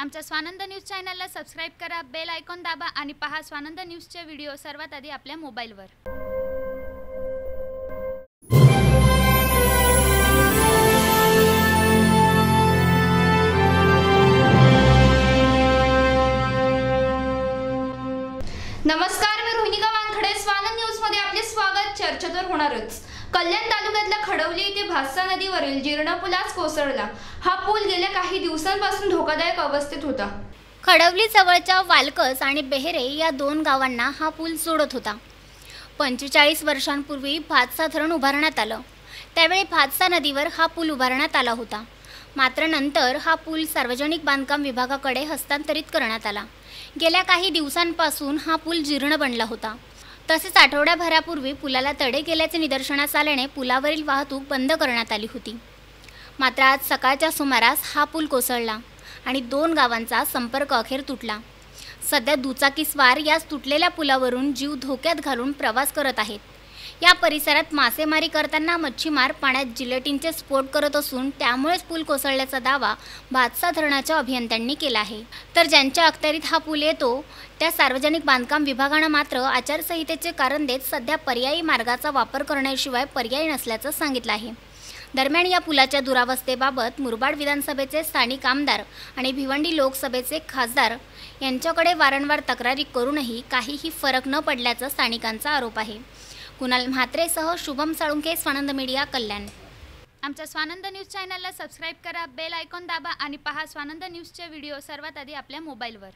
आमच्या स्वानंद न्यूज चॅनलला सबस्क्राईब करा बेल आयकॉन दाबा आणि पहा स्वानंद न्यूजचे व्हिडिओ सर्वात आधी आपल्या मोबाईलवर. नमस्कार मी रोहिणी वानखडे स्वानंद न्यूजमध्ये आपले स्वागत. चर्चा तर होणारच. कल्याण तालुक्यातल्या खडवली येथे भातसा नदीवरील जीर्ण पुलास कोसळला. हा पूल गेल्या काही दिवसांपासून धोकादायक अवस्थेत होता. खडवली जवळच्या वालकस आणि बेहरे या दोन गावांना हा पूल जोडत होता. पंचेचाळीस वर्षांपूर्वी भातसा धरण उभारण्यात आलं. त्यावेळी भातसा नदीवर हा पूल उभारण्यात आला होता. मात्र नंतर हा पूल सार्वजनिक बांधकाम विभागाकडे हस्तांतरित करण्यात आला. गेल्या काही दिवसांपासून हा पूल जीर्ण बनला होता. तसेच आठवड्याभरापूर्वी पुलाला तडे गेल्याचे निदर्शनास आल्याने पुलावरील वाहतूक बंद करण्यात आली होती. मात्र आज सकाळच्या सुमारास हा पूल कोसळला आणि दोन गावांचा संपर्क अखेर तुटला. सध्या दुचाकीस्वार या तुटलेल्या पुलावरून जीव धोक्यात घालून प्रवास करत आहेत. या परिसरात मासेमारी करताना मच्छीमार पाण्यात जिलेटिनचे स्फोट करत असून त्यामुळेच पूल कोसळल्याचा दावा भातसा धरणाच्या अभियंत्यांनी केला आहे. तर ज्यांच्या अखत्यारीत हा पूल येतो त्या सार्वजनिक बांधकाम विभागानं मात्र आचारसंहितेचे कारण देत सध्या पर्यायी मार्गाचा वापर करण्याशिवाय पर्याय नसल्याचं सांगितलं आहे. दरम्यान या पुलाच्या दुरावस्थेबाबत मुरबाड विधानसभेचे स्थानिक आमदार आणि भिवंडी लोकसभेचे खासदार यांच्याकडे वारंवार तक्रारी करूनही काहीही फरक न पडल्याचा स्थानिकांचा आरोप आहे. कुणाल म्हात्रेसह शुभम साळुंके स्वानंद मीडिया कल्याण. आमच्या स्वानंद न्यूज चॅनलला सबस्क्राईब करा बेल आयकॉन दाबा आणि पहा स्वानंद न्यूजचे व्हिडिओ सर्वात आधी आपल्या मोबाईलवर.